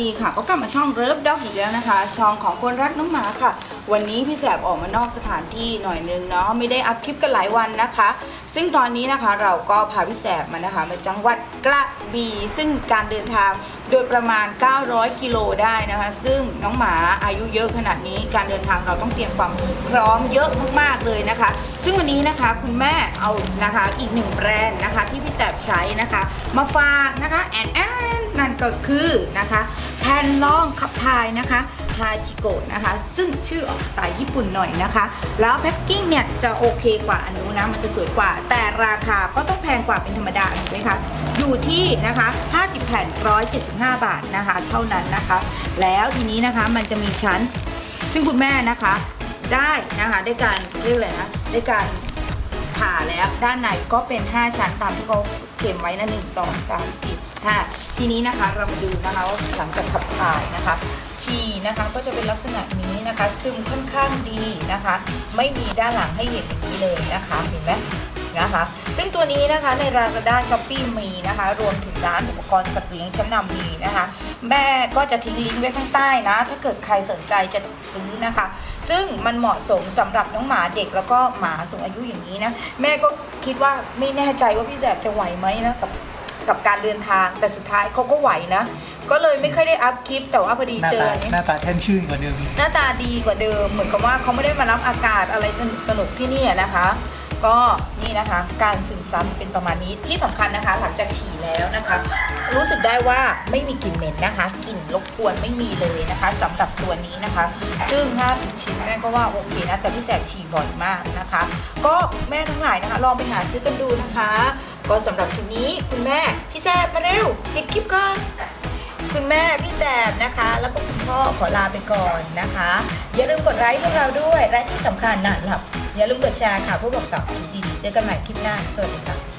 ดีค่ะก็กลับมาช่องเริฟด็อกอีกแล้วนะคะ ช่องของคนรักน้องหมาค่ะ วันนี้พี่แสบออกมานอกสถานที่หน่อยนึงเนาะไม่ได้อัพคลิปกันหลายวันนะคะ ซึ่งตอนนี้นะคะเราก็พาพี่แสบมานะคะมาจังหวัดกระบี่ซึ่งการเดินทางโดยประมาณ 900 กิโลได้นะคะ ซึ่งน้องหมาอายุเยอะขนาดนี้การเดินทางเราต้องเตรียมความพร้อมเยอะมากๆเลยนะคะ ซึ่งวันนี้นะคะคุณแม่เอานะคะอีกหนึ่งแบรนด์นะคะที่พี่แสบใช้นะคะ มาฝากนะคะแอนแอนนั่นก็คือนะคะ แผ่นรองขับถ่ายนะคะฮาจิโกะนะคะ ซึ่งชื่อออกสไตล์ญี่ปุ่นหน่อยนะคะ แล้วแพ็คกิ้งเนี่ยจะโอเคกว่าอันนู้นนะ มันจะสวยกว่า แต่ราคาก็ต้องแพงกว่าเป็นธรรมดาถูกไหมคะอยู่ที่นะคะ 50 แผ่น 175 บาทนะคะ เท่านั้นนะคะ แล้วทีนี้นะคะมันจะมีชั้น ซึ่งคุณแม่นะคะได้นะคะได้การเรียกอะไรนะได้การ แล้วด้านในก็เป็น 5 ชั้นตามที่เขาเขียนไว้นะหนึ่งสองสามสี่ห้าทีนี้นะคะเรามาดูนะคะว่าหลังจากขับถ่ายนะคะชีนะคะก็จะเป็นลักษณะนี้นะคะ ซึมค่อนข้างดีนะคะ ไม่มีด้านหลังให้เห็นอย่างนี้เลยนะคะเห็นไหมนะคะซึ่งตัวนี้นะคะใน Lazada s h o p e e มีนะคะ รวมถึงร้านอุปกรณ์สัตว์เลี้ยงชั้นนำมีนะคะ แม่ก็จะทิ้งลิงก์ไว้ข้างใต้นะ ถ้าเกิดใครสนใจจะซื้อนะคะ ซึ่งมันเหมาะสมสำหรับน้องหมาเด็กแล้วก็หมาสูงอายุอย่างนี้นะ แม่ก็คิดว่าไม่แน่ใจว่าพี่แสบจะไหวไหมนะกับกับการเดินทางแต่สุดท้ายเขาก็ไหวนะ ก็เลยไม่ค่อยได้อัพคลิปแต่ว่าพอดีหน้าเจอตาอันนี้หน้าตาแช่มชื่นกว่าเดิมอีกหน้าตาดีกว่าเดิม เหมือนกับว่าเขาไม่ได้มารับอากาศอะไรสนุกสนุกที่นี่อะนะคะ ก็นี่นะคะการซึมซับเป็นประมาณนี้ที่สำคัญนะคะ หลังจากฉี่แล้วนะคะ รู้สึกได้ว่าไม่มีกลิ่นเหม็นนะคะกลิ่นรบกวนไม่มีเลยนะคะสำหรับตัวนี้นะคะ ซึ่งถ้าถึงชิ้นแม่ก็ว่าโอเคนะแต่พี่แสบฉี่บ่อยมากนะคะ ก็แม่ทั้งหลายนะคะลองไปหาซื้อกันดูนะคะ ก็สำหรับทีนี้คุณแม่พี่แสบมาเร็วปิดคลิปก่อน คุณแม่พี่แสบนะคะ แล้วก็คุณพ่อขอลาไปก่อนนะคะ อย่าลืมกดไลค์พวกเราด้วยและที่สำคัญนะหลับอย่าลืมกดแชร์ค่ะเพื่อบอกต่อคลิปดีๆเจอกันใหม่คลิปหน้าสวัสดีค่ะ